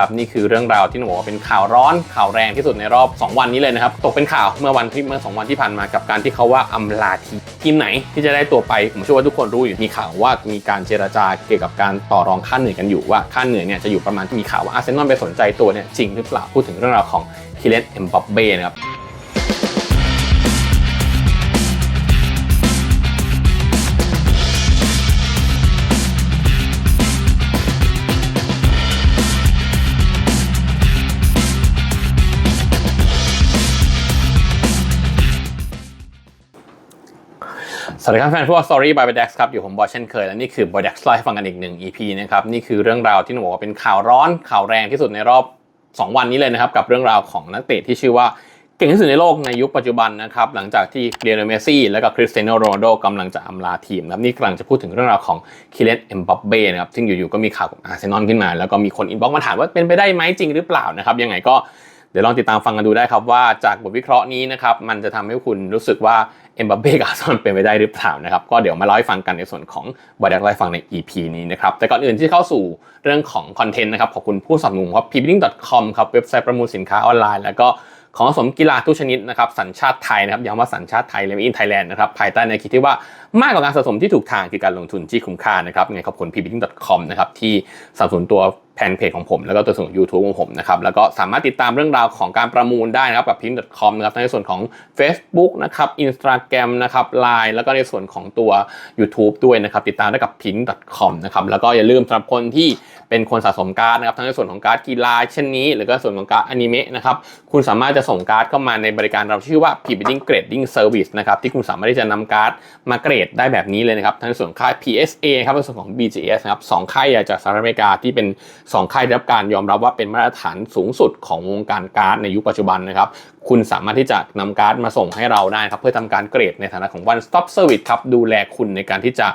ครับนี่คือเรื่องราวที่หนูบอกว่าเป็นข่าวร้อนข่าวแรงที่สุดในรอบ 2 วันนี้เลยนะครับ ตกเป็นข่าวเมื่อวันที่เมื่อ 2 วันที่ผ่านมากับการที่เขาว่าอำลาทีทีมไหนที่จะได้ตัวไป ผมเชื่อว่าทุกคนรู้อยู่มีข่าวว่ามีการเจรจาเกี่ยวกับการต่อรองค่าเหนื่อยกันอยู่ว่าค่าเหนื่อยเนี่ยจะอยู่ประมาณมีข่าวว่าอาร์เซนอลไปสนใจตัวเนี่ยจริงหรือเปล่าพูดถึงเรื่องราวของคิเลนเอ็มบัปเบ้นะครับ วัสดีครับแฟนพวก Story by b d e x ครับ อยู่ผมบอยเช่นเคย และนี่คือ b o y d e x ไล่าให้ฟังกันอีกหนึ่ง EP นะครับ นี่คือเรื่องราวที่ต้องบอกว่าเป็นข่าวร้อนข่าวแรงที่สุดในรอบ 2 วันนี้เลยนะครับ กับเรื่องราวของนักเตะที่ชื่อว่าเก่งที่สุดในโลกในยุคปัจจุบันนะครับ หลังจากที่เรียนเมซี่และก็คริสเตียโนโรนัลโดกำลังจะอำลาทีมนะครับนี่กำลังจะพูดถึงเรื่องราวของคิเลนเอ็มบัปเบ้นะครับซึ่งอยู่ๆก็มีข่าวของอาร์เซนอลขึ้นมา แล้วก็มีคนอินบ็อกซ์มาถามว่าเป็นไปได้ไหมจริงหรือเปล่านะครับยังไงก็ เดี๋ยวลองติดตามฟังกันดูได้ครับว่าจากบทวิเคราะห์นี้นะครับมันจะทำให้คุณรู้สึกว่าเอ็มบัปเป้กับอาซอลเป็นไปได้หรือเปล่านะครับก็เดี๋ยวมาเล่าให้ฟังกันในส่วนของบอดักไล่ฟังใน EP นี้นะครับแต่ก่อนอื่นที่เข้าสู่เรื่องของคอนเทนต์นะครับขอบคุณผู้สนับสนุนครับ p b i d d i n g c o m ครับเว็บไซต์ประมูลสินค้าออนไลน์แล้วก็ของสมกีฬาทุกชนิดนะครับสัญชาติไทยนะครับย้ำว่าสัญชาติไทยและอินไทยแลนด์นะครับภายใต้ในคิดที่ว่ามากกว่าการสะสมที่ถูกทางคือการลงทุนที่คุ้มค่านะครับไงขอบคุณ p b i d d i n g c o m นะครับที่สนับสนุนตัวแฟนเพจของผม แล้วก็ตัวส่วนของ YouTube ของผมนะครับแล้วก็สามารถติดตามเรื่องราวของการประมูลได้นะครับกับ pim.com นะครับทั้งในส่วนของ Facebook นะครับ Instagram นะครับ Line แล้วก็ในส่วนของตัว YouTube ด้วยนะครับติดตามได้กับ pim.com นะครับแล้วก็อย่าลืมสำหรับคนที่เป็นคนสะสมการ์ดนะครับทั้งในส่วนของการ์ดกีฬาเช่นนี้ หรือก็ส่วนของการ์ดอนิเมะนะครับคุณสามารถจะส่งการ์ดเข้ามาในบริการเราชื่อว่า p b i d d i n g Grading Service นะครับที่คุณสามารถที่จะนำการ์ดมาเกรดได้แบบนี้เลยนะครับ ทั้งส่วนของค่าย PSA ครับในส่วนของ BGS นะครับสองค่ายใหญ่จากสหรัฐอเมริกาที่เป็นสองค่ายได้รับการยอมรับว่าเป็นมาตรฐานสูงสุดของวงการการ์ดในยุคปัจจุบันนะครับ คุณสามารถที่จะนำการ์ดมาส่งให้เราได้ครับ เพื่อทำการเกรดในฐานะของ one stop service ครับ ดูแลคุณในการที่จะ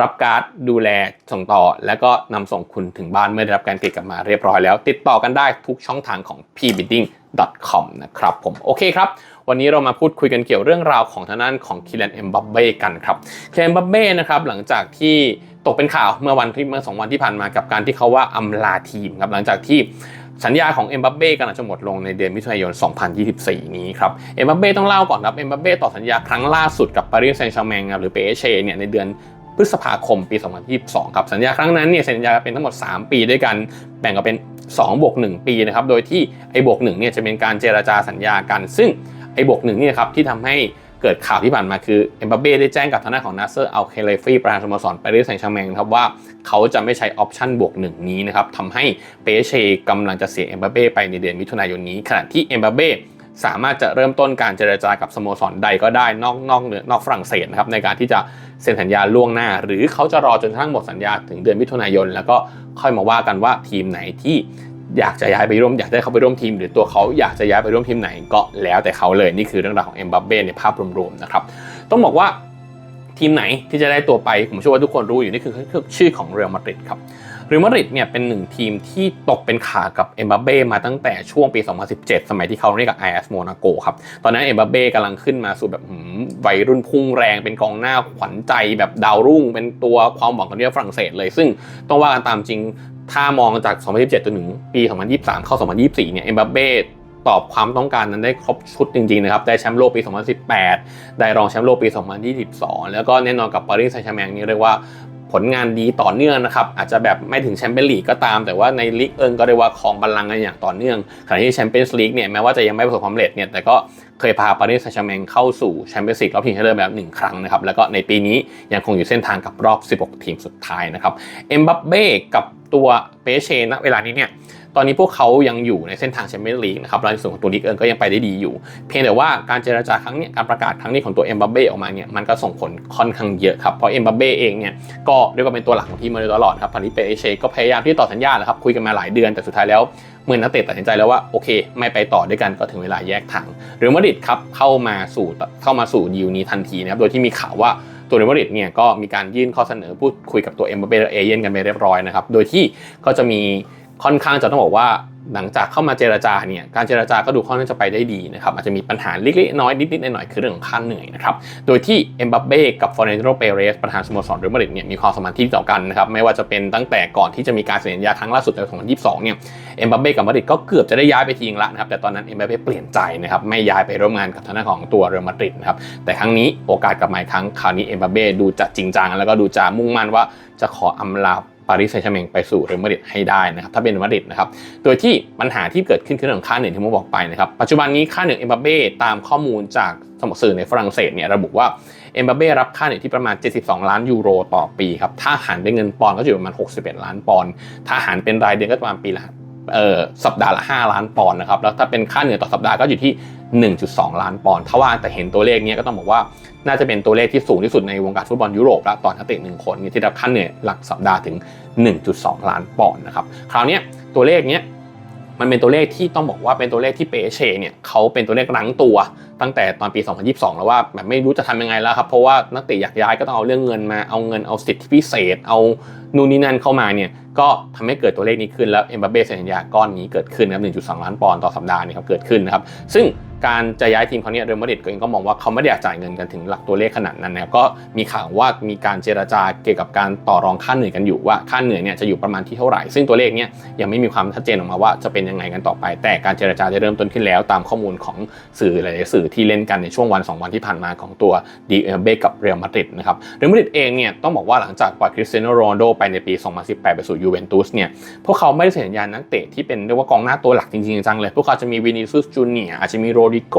รับการ์ดดูแลส่งต่อ แล้วก็นำส่งคุณถึงบ้านเมื่อได้รับการเกรดกลับมาเรียบร้อยแล้ว ติดต่อกันได้ทุกช่องทางของ pbidding.com นะครับผมโอเคครับ วันนี้เรามาพูดคุยกันเกี่ยวเรื่องราวของทางด้านของคิเลนเอ็มบัปเบ้กันครับคิเลนเอ็มบัปเบ้นะครับหลังจากที่ตกเป็นข่าวเมื่อวันที่เมื่อสองวันที่ผ่านมากับการที่เขาว่าอำลาทีมครับหลังจากที่สัญญาของเอ็มบัปเบ้กำลังจะหมดลงในเดือนมิถุนายน 2024 นี้ครับ เอ็มบัปเบ้ต้องเล่าก่อนครับ เอ็มบัปเบ้ต่อสัญญาครั้งล่าสุดกับปารีสแซงต์แชร์แมงหรือเปเชเนี่ยในเดือนพฤษภาคมปี 2022 ครับสัญญาครั้งนั้นเนี่ยสัญญาเป็นทั้งหมด 3 ปีด้วยกันแบ่งออกเป็น2บวก1ปีนะครับโดยที่ไอ้บวก1เนี่ยจะเป็นการเจรจาสัญญากันซึ่ง ไอ้บวกหนึ่งนี่นะครับที่ทำให้เกิดข่าวที่ผ่านมาคือเอ็มบัเบ้ได้แจ้งกับทางด้านของนาเซอร์อัลเคเลฟีประธานสโมสรปารีสแซงต์แชร์แมงครับว่าเขาจะไม่ใช้ออปชันบวกหนึ่งนี้นะครับทำให้เปเชกำลังจะเสียเอ็มบัเบ้ไปในเดือนมิถุนายนนี้ขณะที่เอ็มบัเบ้สามารถจะเริ่มต้นการเจรจากับสโมสรใดก็ได้นอกนอกเหนือนอกฝรั่งเศสนะครับในการที่จะเซ็นสัญญาล่วงหน้า หรือเขาจะรอจนทั่งหมดสัญญาถึงเดือนมิถุนายน แล้วก็ค่อยมาว่ากันว่าทีมไหนที่ อยากจะย้ายไปร่วมอยากได้เขาไปร่วมทีม หรือตัวเขาอยากจะย้ายไปร่วมทีมไหนก็แล้วแต่เขาเลยนี่คือเรื่องราวของเอ็มบัปเบ้ในภาพรวมๆนะครับต้องบอกว่าทีมไหนที่จะได้ตัวไปผมเชื่อว่าทุกคนรู้อยู่นี่คือชื่อของเรอัลมาดริดครับเรอัลมาดริดเนี่ยเป็นหนึ่งทีมที่ตกเป็นขากับเอ็มบัปเบ้มาตั้งแต่ช่วงปี 2017 สมัยที่เขาเรียกกับไอเอสโมนาโกครับตอนนั้นเอ็มบัปเบ้กำลังขึ้นมาสู่แบบหืมวัยรุ่นพุ่งแรงเป็นกองหน้าขวัญใจแบบดาวรุ่ง เป็นตัวความหวังของทีมฝรั่งเศสเลย ซึ่งต้องว่ากันตามจริง ถ้ามองจาก 2017 จนถึงปี 2023 เข้า 2024 เนี่ย เอ็มบัปเบ้ตอบความต้องการนั้นได้ครบชุดจริงๆนะครับ ได้แชมป์โลกปี 2018 ได้รองแชมป์โลกปี 2022 แล้วก็แน่นอนกับปารีสแซงต์แชร์แมงนี่เรียกว่าผลงานดีต่อเนื่องนะครับ อาจจะแบบไม่ถึงแชมเปี้ยนลีกก็ตาม แต่ว่าในลีกเอิงก็เรียกว่าครองบัลลังก์กันอย่างต่อเนื่องขณะที่แชมเปี้ยนส์ลีกเนี่ยแม้ว่าจะยังไม่ประสบความสำเร็จเนี่ยแต่ก็เคยพาปารีสแซงต์แชร์แมงเข้าสู่แชมเปี้ยนส์ลีกรอบชิงชนะเลิศแบบหนึ่งครั้งนะครับแล้วก็ในปีนี้ยังคงอยู่เส้นทางกับรอบ 16 ทีมสุดท้ายนะครับเอ็มบัปเบ้กับ ตัวเปเชนณเวลานี้เนี่ยตอนนี้พวกเขายังอยู่ในเส้นทางแชมเปี้ยนลีกนะครับในส่วนของตัวลีกเอิงก็ยังไปได้ดีอยู่ เพียงแต่ว่าการเจรจาครั้งนี้การประกาศครั้งนี้ของตัวเอ็มบัเบ้ออกมาเนี่ยมันก็ส่งผลค่อนข้างเยอะครับ เพราะเอ็มบัเบ้เองเนี่ยก็เรียกว่าเป็นตัวหลักของทีมมาโดยตลอดครับตอนนี้เปเชก็พยายามที่ต่อสัญญาแหละครับคุยกันมาหลายเดือนแต่สุดท้ายแล้วเมื่อนักเตะตัดสินใจแล้วว่าโอเค ไม่ไปต่อด้วยกันก็ถึงเวลาแยกทางเรือมาดริดครับเข้ามาสู่เข้ามาสู่ดีลนี้ทันทีนะครับโดยที่มีข่าวว่า ตัวเรอัลมาดริตเนี่ยก็มีการยื่นข้อเสนอพูดคุยกับตัวเอ็มบัปเบ้เอเย่นกันไปเรียบร้อยนะครับ โดยที่ก็จะมี ค่อนข้างจะต้องบอกว่าหลังจากเข้ามาเจรจาเนี่ยการเจรจาก็ดูค่อนข้างจะไปได้ดีนะครับอาจจะมีปัญหาเล็กๆน้อยๆนิดๆหน่อยๆคือเรื่องของค่าเหนื่อยนะครับโดยที่เอ็มบัปเบ้กับฟอร์เนโรเปเรสประธานสโมสรเรอัลมาดริดเนี่ยมีความสัมพันธ์ที่ต่อกันนะครับไม่ว่าจะเป็นตั้งแต่ก่อนที่จะมีการเซ็นสัญญาครั้งล่าสุดในปี2022เนี่ยเอ็มบัปเบ้กับมาดริดก็เกือบจะได้ย้ายไปทีงละนะครับแต่ตอนนั้นเอ็มบัปเบ้เปลี่ยนใจนะครับไม่ย้ายไปร่วมงานกับทางด้านของตัวเรอัลมาดริดนะครับแต่ครั้งนี้โอกาสกลับมาอีกครั้งคราวนี้เอ็มบัปเบ้ดูจะจริงจังแล้วก็ดูจะมุ่งมั่นว่าจะขออำลา ปารีสแซงต์แชร์แมงไปสู่เรอัลมาดริดให้ได้นะครับถ้าเป็นเรอัลมาดริดนะครับโดยที่ปัญหาที่เกิดขึ้นคือเรื่องของค่าเหนื่อยที่ผมบอกไปนะครับปัจจุบันนี้ค่าเหนื่อยเอ็มบัเบ้ตามข้อมูลจากสมสื่อในฝรั่งเศสเนี่ยระบุว่าเอ็มบัเบ้รับค่าเหนื่อยที่ประมาณ 72 ล้านยูโรต่อปีครับถ้าหารเป็นเงินปอนด์ก็จะอยู่ประมาณ 61 ล้านปอนด์ถ้าหารเป็นรายเดือนก็ประมาณปีละ เอ่อสัปดาห์ละ 5 ล้านปอนด์นะครับแล้วถ้าเป็นค่าเหนื่อยต่อสัปดาห์ก็อยู่ที่ 1.2 ล้านปอนด์ถ้าว่าแต่เห็นตัวเลขนี้ก็ต้องบอกว่าน่าจะเป็นตัวเลขที่สูงที่สุดในวงการฟุตบอลยุโรปแล้วตอนนักเตะหนึ่งคนที่รับค่าเหนื่อยหลักสัปดาห์ถึง 1.2 ล้านปอนด์นะครับคราวนี้ตัวเลขนี้ มันเป็นตัวเลขที่ต้องบอกว่าเป็นตัวเลขที่เปเช่เนี่ยเขาเป็นตัวเลขรั้งตัว ตั้งแต่ตอนปี 2022 แล้วว่าแบบไม่รู้จะทำยังไงแล้วครับ เพราะว่านักเตะอยากย้ายก็ต้องเอาเรื่องเงินมาเอาเงินเอาสิทธิพิเศษ เอานู่นนี่นั่นเข้ามาเนี่ยก็ทำให้เกิดตัวเลขนี้ขึ้นแล้วเอ็มบัปเบ้เซ็นสัญญาก้อนนี้เกิดขึ้นครับ1.2 ล้านปอนด์ต่อสัปดาห์นี่ครับเกิดขึ้นนะครับซึ่ง การจะย้ายทีมเขาเนี่ยเรอัลมาดริดเองก็มองว่าเขาไม่ได้อยากจ่ายเงินกันถึงหลักตัวเลขขนาดนั้นนะครับก็มีข่าวว่ามีการเจรจาเกี่ยวกับการต่อรองค่าเหนื่อยกันอยู่ว่าค่าเหนื่อยเนี่ยจะอยู่ประมาณที่เท่าไหร่ ซึ่งตัวเลขเนี่ยยังไม่มีความชัดเจนออกมาว่าจะเป็นยังไงกันต่อไป แต่การเจรจาจะเริ่มต้นขึ้นแล้ว ตามข้อมูลของสื่อหลายสื่อที่เล่นกันในช่วงวัน 2 วันที่ผ่านมาของตัวดีเอเบกับเรอัลมาดริดนะครับเรอัลมาดริดเองเนี่ยต้องบอกว่าหลังจากปล่อยคริสเตียโนโรนัลโดไปในปี 2018 ไปสู่ยูเวนตุสเนี่ยพวกเขาไม่ได้เซ็นสัญญานักเตะที่เป็นเรียกว่ากองหน้าตัวหลักจริงๆจังเลยพวกเขาจะมีวินิซุสจูเนียอาจจะมีโรดิโก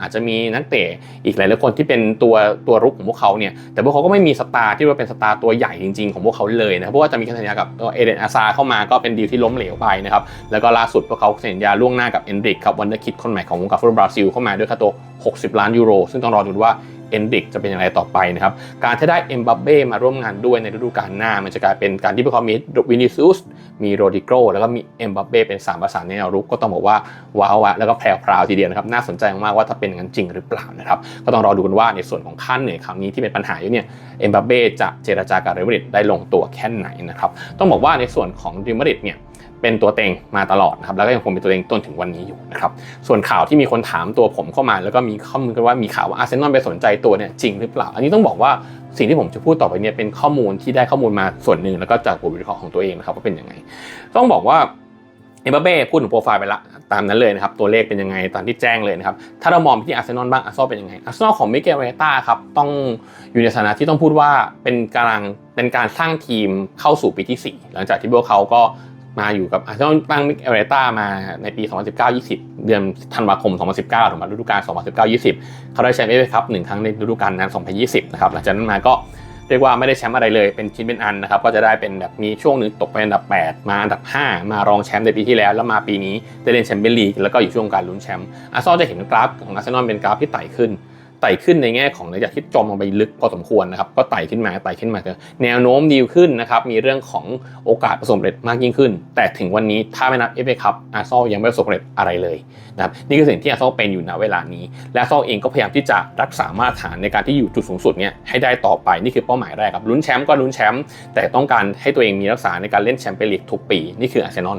อาจจะมีนักเตะอีกหลายๆคนที่เป็นตัวตัวรุกของพวกเขาเนี่ยแต่พวกเขาก็ไม่มีสตาร์ที่ว่าเป็นสตาร์ตัวใหญ่จริงๆของพวกเขาเลยนะเพราะว่าจะมีสัญญากับเอเดนอาซาเข้ามาก็เป็นดีลที่ล้มเหลวไปนะครับแล้วก็ล่าสุดพวกเขาเซ็นสัญญาล่วงหน้ากับเอนริกครับวันเดอร์คิดคนใหม่ของวงการฟุตบอลบราซิลเข้ามาด้วยค่าตัว 60 ล้านยูโรซึ่งต้องรอดูว่า เอนดิกจะเป็นอย่างไรต่อไปนะครับ การที่ได้เอ็มบัปเบ้มาร่วมงานด้วยในฤดูกาลหน้า มันจะกลายเป็นการที่พวกเขามีวินิซูสมีโรดิโกแล้วก็มีเอ็มบัปเบ้เป็น3ประสานในแนวรุกก็ต้องบอกว่าว้าวะแล้วก็แพรวพราวทีเดียวนะครับ น่าสนใจมากว่าถ้าเป็นอย่างนั้นจริงหรือเปล่านะครับ ก็ต้องรอดูกันว่าในส่วนของค่าเหนื่อยครั้งนี้ที่เป็นปัญหาอยู่เนี่ยเอ็มบัปเบ้จะเจรจากับเรลมาดริดได้ลงตัวแค่ไหนนะครับต้องบอกว่าในส่วนของเรอัลมาดริดเนี่ย เป็นตัวเต็งมาตลอดนะครับแล้วก็ยังคงเป็นตัวเต็งต้นถึงวันนี้อยู่นะครับส่วนข่าวที่มีคนถามตัวผมเข้ามา แล้วก็มีข้อมูลกันว่ามีข่าวว่าอาร์เซนอลไปสนใจตัวเนี่ยจริงหรือเปล่า อันนี้ต้องบอกว่าสิ่งที่ผมจะพูดต่อไปเนี่ยเป็นข้อมูลที่ได้ข้อมูลมาส่วนหนึ่งแล้วก็จากบทวิเคราะห์ของตัวเองนะครับว่าเป็นยังไง ต้องบอกว่าเอ็มบัปเป้พูดถึงโปรไฟล์ไปละตามนั้นเลยนะครับ ตัวเลขเป็นยังไงตามที่แจ้งเลยนะครับ ถ้าเรามองไปที่อาร์เซนอลบ้างอาร์เซนอลเป็นยังไงอาร์เซนอลของมิเกลเรต้าครับต้องอยู่ในฐานะที่ต้องพูดว่าเป็นกำลังเป็นการสร้างทีมเข้าสู่ปีที่ 4 หลังจากที่พวกเขาก็ มาอยู่กับอาร์เซนอลตั้งมิกเกลเรต้ามาในปี 2019-20 เดือนธันวาคม 2019ถึงมาฤดูกาล 2019-20 เขาได้แชมป์เอฟเอคัพหนึ่งครั้งในฤดูกาลนั้น 2020 นะครับหลังจากนั้นมาก็เรียกว่าไม่ได้แชมป์อะไรเลยเป็นชิ้นเป็นอันนะครับก็จะได้เป็นแบบมีช่วงหนึ่งตกไปอันดับ 8 มาอันดับ 5 มารองแชมป์ในปีที่แล้ว แล้วมาปีนี้ได้เล่นแชมเปี้ยนลีกแล้วก็อยู่ช่วงการลุ้นแชมป์อาร์เซนอลจะเห็นกราฟของอาร์เซนอลเป็นกราฟที่ไต่ขึ้น ไต่ขึ้นในแง่ของหลังจากที่จมลงไปลึกพอสมควรนะครับก็ไต่ขึ้นมาไต่ขึ้นมาแนวโน้มดีขึ้นนะครับมีเรื่องของโอกาสประสบความสำเร็จมากยิ่งขึ้น แต่ถึงวันนี้ถ้าไม่นับเอฟเอคัพอาร์ซอลยังไม่ประสบความสำเร็จอะไรเลยนะครับนี่คือสิ่งที่อาร์ซอลเป็นอยู่ณเวลานี้ และอาร์ซอลเองก็พยายามที่จะรักษามาตรฐานในการที่อยู่จุดสูงสุดเนี่ยให้ได้ต่อไปนี่คือเป้าหมายแรกครับลุ้นแชมป์ก็ลุ้นแชมป์แต่ต้องการให้ตัวเองมีรักษาในการเล่นแชมเปี้ยนลีกทุกปีนี่คืออาร์เซนอล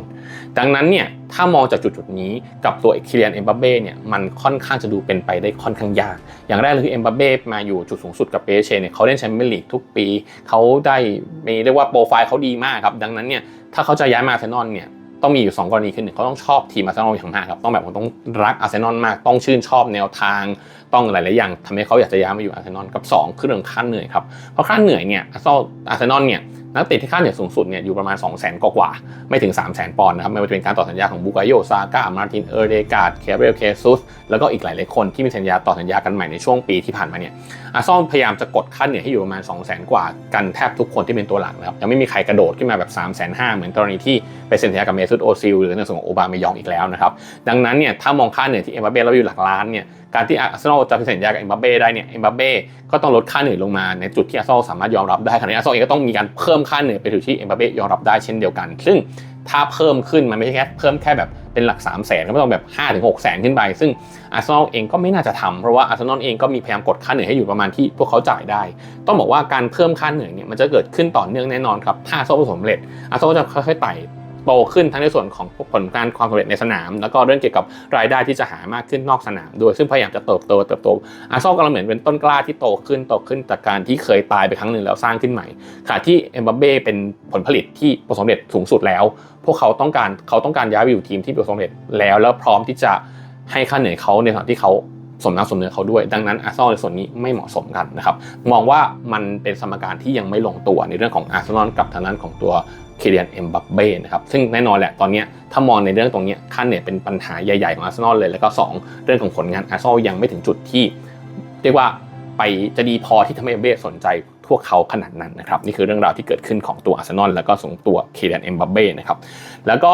ดังนั้นเนี่ยถ้ามองจากจุดจุดนี้กับตัวคิเลียนเอ็มบัเบ้เนี่ยมันค่อนข้างจะดูเป็นไปได้ค่อนข้างยากอย่างแรกเลยคือเอ็มบัเบ้มาอยู่จุดสูงสุดกับเปเชเนี่ยเขาเล่นแชมเปี้ยนลีกทุกปีเขาได้มีเรียกว่าโปรไฟล์เขาดีมากครับดังนั้นเนี่ยถ้าเขาจะย้ายมาอาร์เซนอลเนี่ยต้องมีอยู่ 2 กรณีคือหนึ่งเขาต้องชอบทีมอาร์เซนอลอย่างมากครับต้องแบบต้องรักอาร์เซนอลมากต้องชื่นชอบแนวทาง ต้องหลายๆอย่างทำให้เขาอยากจะย้ายมาอยู่อาร์เซนอลกับ 2 คือเรื่องค่าเหนื่อยครับ เพราะค่าเหนื่อยเนี่ยอาร์เซนอลอาร์เซนอลเนี่ยนักเตะที่ค่าเหนื่อยสูงสุดเนี่ยอยู่ประมาณ 2 0 0 0 0 0 กว่าๆไม่ถึง 3 0 0 0 0 0 ปอนด์นะครับไม่ว่าจะเป็นการต่อสัญญาของบูกาโยซาก้ามาร์ตินเอร์เดกาดเคเบลเคซุสแล้วก็อีกหลายๆคนที่มีสัญญาต่อสัญญากันใหม่ในช่วงปีที่ผ่านมาเนี่ยอาร์ซอลพยายามจะกดค่าเหนื่อยให้อยู่ประมาณ 2 0 0 0 0 0 กว่ากันแทบทุกคนที่เป็นตัวหลักนะครับยังไม่มีใครกระโดดขึ้นมาแบบ 3 5 0 0 0เหมือนกรณีที่ไปเซ็นสัญญากับเมซุตโอซิลหรือในส่วนของโอบามยองอีกแล้วนะครับดังนั้นเนี่ยถ้ามองค่าเหนื่อยที่เอ็มบัปเป้เราอยู่หลักล้านเนี่ยการที่อาร์เซนอลจะเซ็นสัญญากับเอ็มบัปเป้ได้เนี่ยเอ็มบัปเป้ก็ต้องลดค่าเหนื่อยลงมาในจุดที่อาร์เซนอลสามารถยอมรับได้ขณะนี้อาร์เซนอลเองก็ต้องมีการเพิ่มค่าเหนื่อยไปถึงที่เอ็มบัปเป้ยอมรับได้เช่นเดียวกัน ซึ่งถ้าเพิ่มขึ้นมันไม่ใช่แค่เพิ่มแค่แบบเป็นหลัก 3 0 0แสนก็ไม่ต้องแบบ5้าถึงหกแสนขึ้นไป ซึ่งอาร์เซนอลเองก็ไม่น่าจะทำเพราะว่าอาร์เซนอลเองก็มีพยายามกดค่าเหนื่อยให้อยู่ประมาณที่พวกเขาจ่ายได้ ต้องบอกว่าการเพิ่มค่าเหนื่อยเนี่ยมันจะเกิดขึ้นต่อเนื่องแน่นอนครับถ้าอาร์เซนอลประสบความสำเร็จอาร์เซนอลจะค่อยๆไต่ โตขึ้นทั้งในส่วนของผลการความสำเร็จในสนาม แล้วก็เรื่องเกี่ยวกับรายได้ที่จะหามากขึ้นนอกสนามด้วยซึ่งพยายามจะเติบโตเติบโตอาร์เซนอลกำลังเหมือนเป็นต้นกล้าที่โตขึ้นโตขึ้นจากการที่เคยตายไปครั้งหนึ่งแล้วสร้างขึ้นใหม่ขณะที่เอ็มบัปเบ้เป็นผลผลิตที่ประสบความสำเร็จสูงสุดแล้ว พวกเขาต้องการเขาต้องการย้ายไปอยู่ทีมที่ประสบความสำเร็จแล้ว แล้วพร้อมที่จะให้ค่าเหนื่อยเขาในฐานที่เขา สมน้ำสมเนื้อเขาด้วย ดังนั้นอาร์เซนอลในส่วนนี้ไม่เหมาะสมกันนะครับมองว่ามันเป็นสมการที่ยังไม่ลงตัวในเรื่องของอาร์เซนอลกับทางนั้นของตัวเคเลียนเอ็มบัปเบ้นะครับซึ่งแน่นอนแหละตอนนี้ถ้ามองในเรื่องตรงนี้ค่าเหนื่อยเป็นปัญหาใหญ่ ๆ ของอาร์เซนอลเลย แล้วก็ 2 เรื่องของผลงานอาร์เซนอลยังไม่ถึงจุดที่ เรียกว่าไปจะดีพอที่ทำให้เอ็มบัปเบ้สนใจพวกเขาขนาดนั้นนะครับนี่คือเรื่องราวที่เกิดขึ้นของตัวอาร์เซนอลแล้วก็ส่งตัวเคเลียนเอ็มบัปเบ้นะครับแล้วก็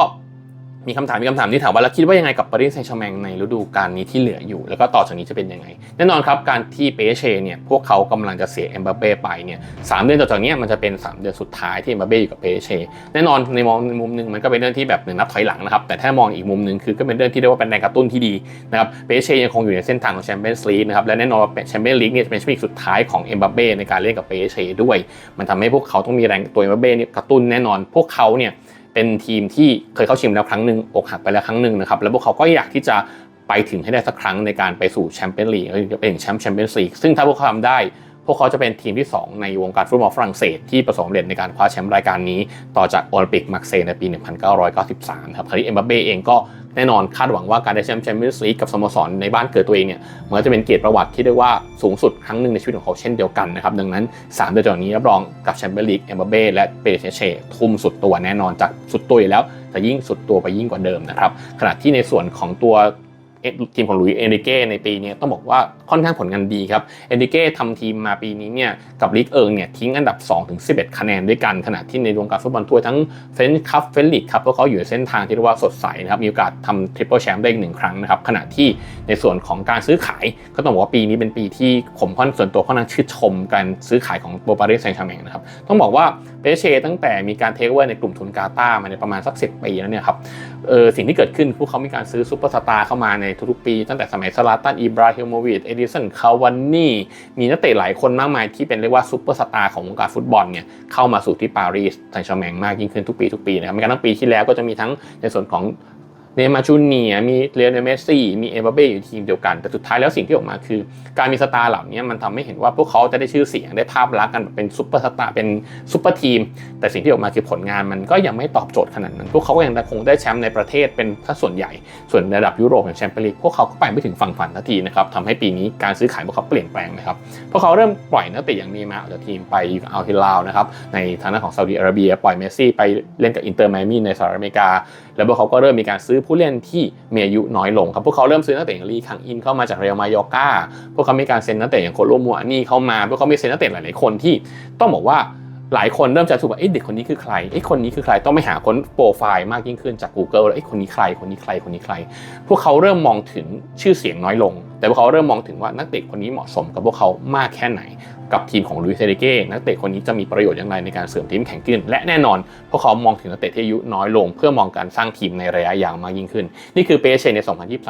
มีคำถามมีคำถามที่ถามว่าแล้วคิดว่ายังไงกับปารีสแซงต์แชร์แมงในฤดูกาลนี้ที่เหลืออยู่ แล้วก็ต่อจากนี้จะเป็นยังไง แน่นอนครับการที่เปเช่เนี่ยพวกเขากำลังจะเสียเอ็มบัปเป้ไปเนี่ยสามเดือนต่อจากนี้มันจะเป็น 3 เดือนสุดท้ายที่เอ็มบัปเป้อยู่กับเปเช่แน่นอนในมองในมุมหนึ่งมันก็เป็นเรื่องที่แบบหนึ่งนับถอยหลังนะครับแต่ถ้ามองอีกมุมหนึ่งคือก็เป็นเรื่องที่เรียกว่าเป็นแรงกระตุ้นที่ดีนะครับเปเช่ยังคงอยู่ในเส้นทางของแชมเปี้ยนส์ลีกนะครับและแน่นอนแชมเปี้ยนลีกเนี่ยจะเป็นช่วงสุดท้ายของเอ็มบัปเป้ในการเล่นกับเปเช่ด้วย มันทำให้พวกเขาต้องมีแรงตัวเอ็มบัปเป้เนี่ยกระตุ้นแน่นอนพวกเขาเนี่ย เป็นทีมที่เคยเข้าชิงแล้วครั้งหนึ่งอกหักไปแล้วครั้งหนึ่งนะครับแล้วพวกเขาก็อยากที่จะไปถึงให้ได้สักครั้งในการไปสู่แชมเปี้ยนลีกจะเป็นแชมป์แชมเปี้ยนส์ลีกซึ่งถ้าพวกเขาทำได้ พวกเขาจะเป็นทีมที่ 2 ในวงการฟุตบอลฝรั่งเศสที่ประสบความสำเร็จในการคว้าแชมป์รายการนี้ ต่อจากโอลิมปิกมาร์เซย์ในปี 1993 ครับคราวนี้เอ็มบัปเป้เองก็ แน่นอนคาดหวังว่าการได้แชมป์แชมเปี้ยนส์ลีกกับสโมสรในบ้านเกิดตัวเองเนี่ยมันก็จะเป็นเกียรติประวัติที่เรียกว่าสูงสุดครั้งหนึ่งในชีวิตของเขาเช่นเดียวกันนะครับดังนั้น3เดือนจากนี้รับรองกับแชมเปี้ยนลีกเอ็มบาเบ้และเปเชเช่ทุ่มสุดตัวแน่นอนจากสุดตัวอยู่แล้วแต่ยิ่งสุดตัวไปยิ่งกว่าเดิมนะครับขณะที่ในส่วนของตัว ทีมของลุยเอนริเก้ในปีนี้ต้องบอกว่าค่อนข้างผลงานดีครับเอนริเก้ทำทีมมาปีนี้เนี่ยกับลีกเอิงเนี่ยทิ้งอันดับ 2 ถึง 11 คะแนนด้วยกัน ขณะที่ในวงการฟุตบอลทั่วทั้งเฟนช์คัพเฟนลีกครับพวกเขาอยู่ในเส้นทางที่เรียกว่าสดใสนะครับมีโอกาสทำทริปเปิลแชมป์ได้อีกหนึ่งครั้งนะครับขณะที่ในส่วนของการซื้อขายก็ต้องบอกว่าปีนี้เป็นปีที่ผมค่อนส่วนตัวค่อนข้างชื่นชมการซื้อขายของโบปารีสแซงต์แชร์แมงนะครับต้องบอกว่าเปเช่ตั้งแต่มีการเทคเวอร์ในกลุ่มทุนกาตามาในประมาณสัก10ปีแล้วเนี่ยครับเออสิ่งที่เกิดขึ้นพวกเขามีการซื้อซูเปอร์สตาร์เข้ามาในทุกๆปี ตั้งแต่สมัยซาลาตันอิบราฮิโมวิชเอดิสันคาวานนี่มีนักเตะหลายคนมากมายที่เป็นเรียกว่าซูเปอร์สตาร์ของวงการฟุตบอลเนี่ยเข้ามาสู่ที่ปารีสแซงต์แชร์แมงมากยิ่งขึ้นทุกปีทุกปีนะครับมีกระทั้งปีที่แล้วก็จะมีทั้งในส่วนของ เนมาจูเนียมีเลโอนเมสซี่ มีเอ็มบัเป้อยู่ทีมเดียวกัน แต่สุดท้ายแล้วสิ่งที่ออกมาคือ การมีสตาร์เหล่านี้มันทำให้เห็นว่าพวกเขาจะได้ชื่อเสียงได้ภาพลักษณ์กันเป็นซุปเปอร์สตาร์เป็นซุปเปอร์ทีม แต่สิ่งที่ออกมาคือผลงานมันก็ยังไม่ตอบโจทย์ขนาดนั้น พวกเขาก็ยังคงได้แชมป์ในประเทศเป็นถ้าส่วนใหญ่ ส่วนระดับยุโรปอย่างแชมเปี้ยนลีกพวกเขาก็ไปไม่ถึงฝั่งฝันทันทีนะครับทำให้ปีนี้การซื้อขายพวกเขาเปลี่ยนแปลงนะครับพวกเขาเริ่มปล่อยนักเตะอย่างนีมาออกจากทีมไปอยู่กับอัลฮิลาลนะครับในฐานะของซาอุดิอาระเบียปล่อยเมสซี่ไปเล่นกับอินเตอร์ไมอามี่ในสหรัฐอเมริกา แล้วพวกเขาก็เริ่มมีการซื้อผู้เล่นที่มีอายุน้อยลงครับพวกเขาเริ่มซื้อนักเตะอย่างลีคังอินเข้ามาจากเรอัลมายอร์กาพวกเขามีการเซ็นนักเตะอย่างโคโลมัวนี่เข้ามาพวกเขามีเซ็นนักเตะหลายๆคนที่ต้องบอกว่าหลายคนเริ่มจะถูกว่าเอ๊ะเด็กคนนี้คือใครเอ๊ะคนนี้คือใครต้องไปหาค้นโปรไฟล์มากยิ่งขึ้นจาก Google แล้วเอ๊ะคนนี้ใครคนนี้ใครคนนี้ใคร พวกเขาเริ่มมองถึงชื่อเสียงน้อยลง แต่พวกเขาเริ่มมองถึงว่านักเตะคนนี้เหมาะสมกับพวกเขามากแค่ไหนกับทีมของลุยเซเดเก้นักเตะคนนี้จะมีประโยชน์อย่างไรในการเสริมทีมแข่งขึ้น และแน่นอนพวกเขามองถึงนักเตะที่อายุน้อยลง เพื่อมองการสร้างทีมในระยะยาวมากยิ่งขึ้น นี่คือเปเชใน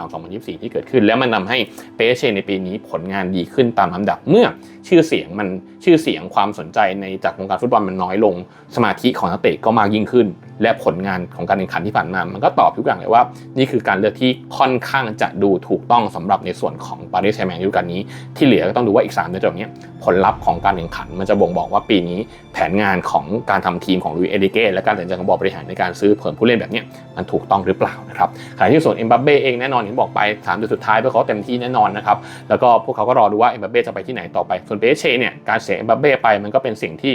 2023-2024 ที่เกิดขึ้น แล้วมันทาให้เปเชในปีนี้ผลงานดีขึ้นตามลำดับเมื่อชื่อเสียงมันชื่อเสียงความสนใจในจากวงการฟุตบอลมันน้อยลง สมาธิของนักเตะก็มากยิ่งขึ้น และผลงานของการแข่งขันที่ผ่านมามันก็ตอบทุกอย่างเลยว่า นี่คือการเลือกที่ค่อนข้างจะดูถูกต้องสำหรับในส่วนของปารีสแซงต์แมงฤดูกาลนี้ ที่เหลือก็ต้องดูว่าอีก3เดือนจากนี้ผลลัพธ์ของการแข่งขัน มันจะบ่งบอกว่าปีนี้แผนงานของการทำทีมของลุยเอริเก้และการตัดสินใจของบอร์ดบริหารในการซื้อเพิ่มผู้เล่นแบบนี้มันถูกต้องหรือเปล่านะครับขณะที่ส่วนเอ็มบัปเป้เองแน่นอนอย่างที่บอกไป3เดือนสุดท้ายพวกเขาเต็มที่แน่นอนนะครับแล้วก็พวกเขาก็รอดูว่าเอ็มบัปเป้จะไปที่ไหนต่อไป ส่วนเปเช่เนี่ยการเสียเอ็มบัปเป้ไปมันก็เป็นสิ่งที่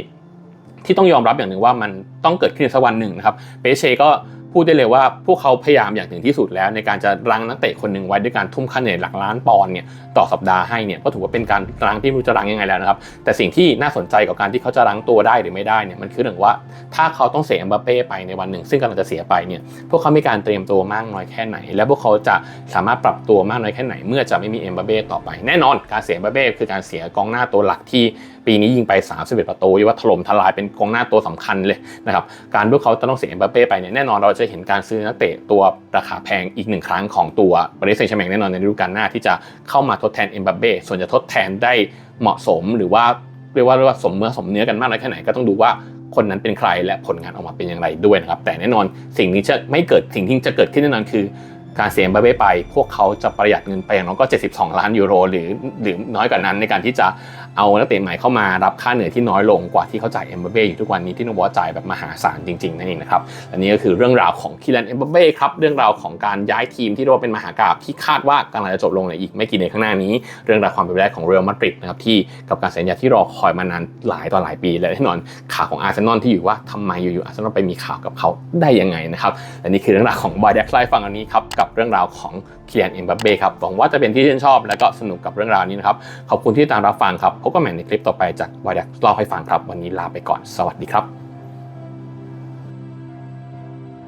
ที่ต้องยอมรับอย่างหนึ่งว่ามันต้องเกิดขึ้นสักวันหนึ่งนะครับเปเช่ก็ พูดได้เลยว่าพวกเขาพยายามอย่างถึงที่สุดแล้ว ในการจะรั้งนักเตะคนหนึ่งไว้ด้วยการทุ่มค่าเหนื่อยหลักล้านปอนด์เนี่ยต่อสัปดาห์ให้เนี่ยก็ถือว่าเป็นการรั้งที่ไม่รู้จะรั้งยังไงแล้วนะครับแต่สิ่งที่น่าสนใจกับการที่เขาจะรั้งตัวได้หรือไม่ได้เนี่ยมันคือเรื่องว่าถ้าเขาต้องเสียเอ็มบัปเป้ไปในวันหนึ่ง ซึ่งกำลังจะเสียไปเนี่ยพวกเขามีการเตรียมตัวมากน้อยแค่ไหน และพวกเขาจะสามารถปรับตัวมากน้อยแค่ไหน เมื่อจะไม่มีเอ็มบัปเป้ต่อไป แน่นอนการเสียเอ็มบัปเป้คือการเสียกองหน้าตัวหลักที่ปีนี้ยิงไป 31 ประตูยี่ว่าถล่มทลายเป็นกองหน้าตัวสำคัญเลยนะครับ การพวกเขาจะต้องเสียเอ็มบัปเป้ไปเนี่ยแน่นอนเราจะเห็นการซื้อนักเตะตัวราคาแพงอีกหนึ่งครั้งของตัวบริษัทแชมเปญแน่นอนในฤดูกาลหน้าที่จะเข้ามาทดแทนเอ็มบัปเป้ส่วนจะทดแทนได้เหมาะสมหรือว่าเรียกว่าเรียกว่าสมเมื่อสมเนื้อกันมากน้อยแค่ไหนก็ต้องดูว่าคนนั้นเป็นใครและผลงานออกมาเป็นอย่างไรด้วยนะครับ แต่แน่นอนสิ่งนี้จะไม่เกิดสิ่งที่จะเกิดขึ้นแน่นอนคือ การเสียอ็มบัปเป้ไป พวกเขาจะประหยัดเงินไปอย่างน้อยก็ 72 ล้านยูโรหรือหรือน้อยกว่านั้นในการที่จะ เอานักเตะใหม่เข้ามารับค่าเหนื่อยที่น้อยลงกว่าที่เขาจ่ายเอ็มบัปเป้อยู่ทุกวันนี้ที่ต้องบอกว่าจ่ายแบบมหาศาลจริงๆนั่นเองนะครับและนี่ก็คือเรื่องราวของคิรันเอ็มบัปเป้ครับเรื่องราวของการย้ายทีมที่เรียกว่าเป็นมหากราพย์ที่คาดว่ากำลังจะจบลงในอีกไม่กี่เดือนข้างหน้านี้ เรื่องราวความเป็นไปได้ของเรอัลมาดริดนะครับที่กับการสัญญาที่รอคอยมานานหลายต่อหลายปีและแน่นอนข่าวของอาร์เซนอลที่อยู่ว่าทำไมอยู่ๆอาร์เซนอลไปมีข่าวกับเขาได้ยังไงนะครับและนี่คือเรื่องราวของบอยแดกไลฟ์ฟังอันนี้ครับกับเรื่องราวของ เคียนเอ็มบับเบ้ครับหวังว่าจะเป็นที่ชื่นชอบและก็สนุกกับเรื่องราวนี้นะครับ ขอบคุณที่ตามรับฟังครับพบกันใหม่ในคลิปต่อไปจากวายแดกเล่าให้ฟังครับ วันนี้ลาไปก่อนสวัสดีครับ